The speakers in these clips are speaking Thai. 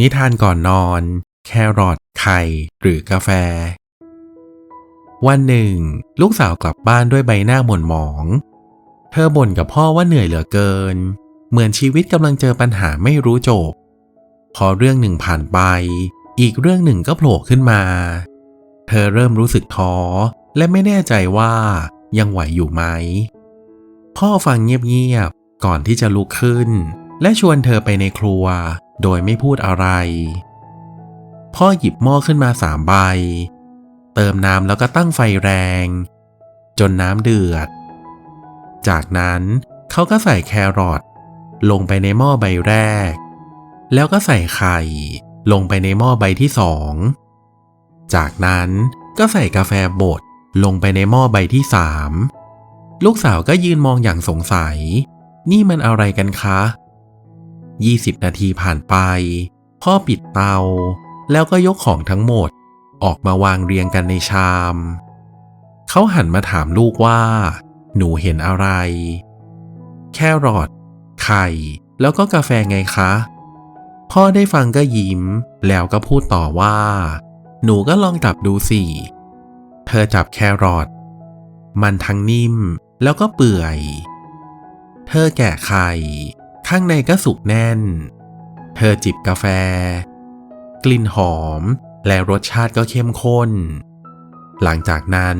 นิทานก่อนนอน แครอทไข่ หรือกาแฟ วันหนึ่ง ลูกสาวกลับบ้านด้วยใบหน้าหม่นหมอง เธอบ่นกับพ่อว่าเหนื่อยเหลือเกิน เหมือนชีวิตกำลังเจอปัญหาไม่รู้จบ พอเรื่องหนึ่งผ่านไป อีกเรื่องหนึ่งก็โผล่ขึ้นมา เธอเริ่มรู้สึกท้อ และไม่แน่ใจว่ายังไหวอยู่ไหม พ่อฟังเงียบๆก่อนที่จะลุกขึ้น และชวนเธอไปในครัว โดยไม่พูดอะไร พ่อหยิบหม้อขึ้นมาสามใบ เติมน้ำแล้วก็ตั้งไฟแรง จนน้ำเดือด จากนั้นเขาก็ใส่แครอทลงไปในหม้อใบแรก แล้วก็ใส่ไข่ลงไปในหม้อใบที่สอง จากนั้นก็ใส่กาแฟบดลงไปในหม้อใบที่สาม ลูกสาวก็ยืนมองอย่างสงสัย นี่มันอะไรกันคะ 20 นาทีผ่านไป พ่อปิดเตา แล้วก็ยกของทั้งหมด ออกมาวางเรียงกันในชาม เขาหันมาถามลูกว่า หนูเห็นอะไร แครอทไข่ แล้วก็กาแฟไงคะ พ่อได้ฟังก็ยิ้ม แล้วก็พูดต่อว่า หนูก็ลองจับดูสิ เธอจับแครอทมันทั้งนิ่มแล้วก็เปื่อย เธอแกะไข่ ข้างในก็สุกแน่น เธอจิบกาแฟ กลิ่นหอมและรสชาติก็เข้มข้น หลังจากนั้น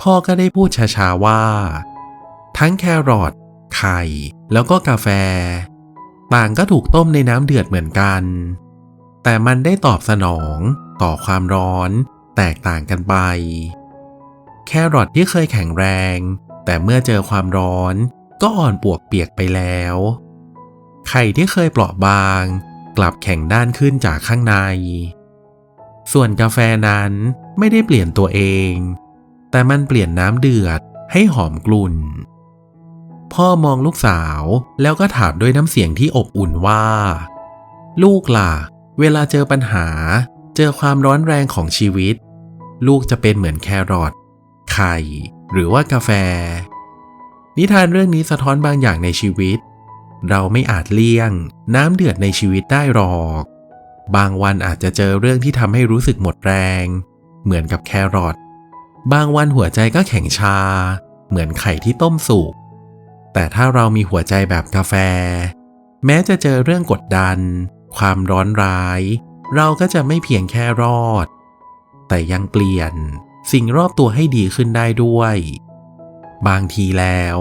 พ่อก็ได้พูดช้าๆว่า ทั้งแครอทไข่ แล้วก็กาแฟ ต่างก็ถูกต้มในน้ำเดือดเหมือนกัน แต่มันได้ตอบสนองต่อความร้อนแตกต่างกันไป แครอทที่เคยแข็งแรง แต่เมื่อเจอความร้อนก็อ่อนปวกเปียกไปแล้ว ไข่ที่เคยเปราะบาง กลับแข็งด้านขึ้นจากข้างใน ส่วนกาแฟนั้นไม่ได้เปลี่ยนตัวเอง แต่มันเปลี่ยนน้ำเดือดให้หอมกลุ่น พ่อมองลูกสาวแล้วก็ถามด้วยน้ำเสียงที่อบอุ่นว่า ลูกล่ะ เวลาเจอปัญหา เจอความร้อนแรงของชีวิต ลูกจะเป็นเหมือนแครอทไข่ หรือว่ากาแฟ นิทานเรื่องนี้สะท้อนบางอย่างในชีวิต เราไม่อาจเลี่ยง น้ำเดือดในชีวิตได้หรอก บางวันอาจจะเจอเรื่องที่ทำให้รู้สึกหมดแรง เหมือนกับแครอท บางวันหัวใจก็แข็งชา เหมือนไข่ที่ต้มสุก แต่ถ้าเรามีหัวใจแบบกาแฟ แม้จะเจอเรื่องกดดัน ความร้อนร้าย เราก็จะไม่เพียงแค่รอด แต่ยังเปลี่ยนสิ่งรอบตัวให้ดีขึ้นได้ด้วย บางทีแล้ว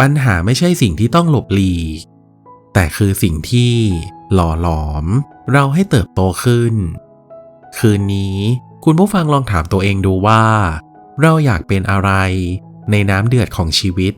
ปัญหาไม่ใช่สิ่งที่ต้องหลบหลีก แต่คือสิ่งที่หล่อหลอม เราให้เติบโตขึ้น คืนนี้คุณผู้ฟังลองถามตัวเองดูว่า เราอยากเป็นอะไรในน้ำเดือดของชีวิต